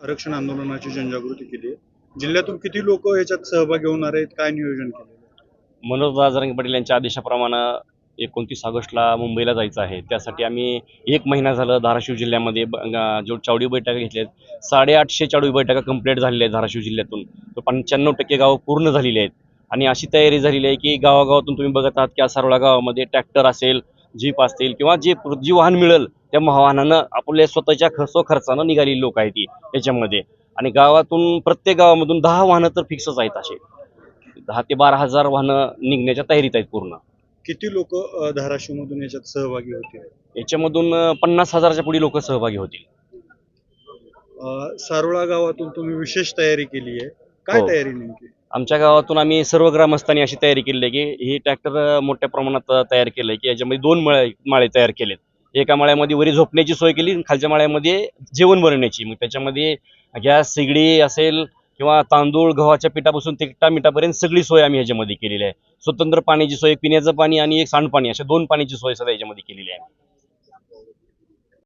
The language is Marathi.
आरक्षण आंदोलनाची जनजागृती केली आहे. जिल्ह्यातून किती लोक याच्यात सहभागी होणार आहेत? काय नियोजन केलेलं मनोज दादारंग पाटील यांच्या आदेशाप्रमाणे एकोणतीस ऑगस्टला मुंबईला जायचं आहे. त्यासाठी आम्ही एक महिना झालं धाराशिव जिल्ह्यामध्ये जो चावडी बैठका घेतल्यात साडेआठशे चावडी बैठका कंप्लीट झालेल्या आहेत धाराशिव जिल्ह्यातून. पंच्याण्णव टक्के गावं पूर्ण झालेली आहेत. आणि अशी तयारी झालेली आहे की गावागावातून तुम्ही बघत आहात की सारोळा गावामध्ये ट्रॅक्टर असेल जीप असतील किंवा जे जी वाहन मिळेल त्या वाहनानं आपल्या स्वतःच्या खर्च खर्चानं निघालेली लोक आहेत ती याच्यामध्ये. आणि गावातून प्रत्येक गावामधून दहा वाहनं तर फिक्सच आहेत असे. दहा ते बारा हजार वाहनं निघण्याच्या तयारीत आहेत पूर्ण. किती लोक धाराशिव मधून याच्यात सहभागी होतील? याच्यामधून पन्नास हजारच्या पुढे लोक सहभागी होतील. सारोळा गावातून तुम्ही विशेष तयारी केली आहे. काय हो. तयारी नेमकी? आमच्या गावातून आम्ही सर्व ग्रामस्थांनी अशी तयारी केली आहे की ही ट्रॅक्टर मोठ्या प्रमाणात तयार केलं आहे की याच्यामध्ये दोन मळे माळे तयार केलेत. एका माळ्यामध्ये वरी झोपण्याची सोय केली खालच्या माळ्यामध्ये जेवण बनवण्याची. मग त्याच्यामध्ये गॅस सिगडी असेल किंवा तांदूळ गव्हाच्या पिठापासून तिकटा मिठापर्यंत सगळी सोय आम्ही ह्याच्यामध्ये केलेली आहे. स्वतंत्र पाण्याची सोय पिण्याचं पाणी आणि एक सांडपाणी अशा दोन पाण्याची सोय सध्या याच्यामध्ये केलेली आहे.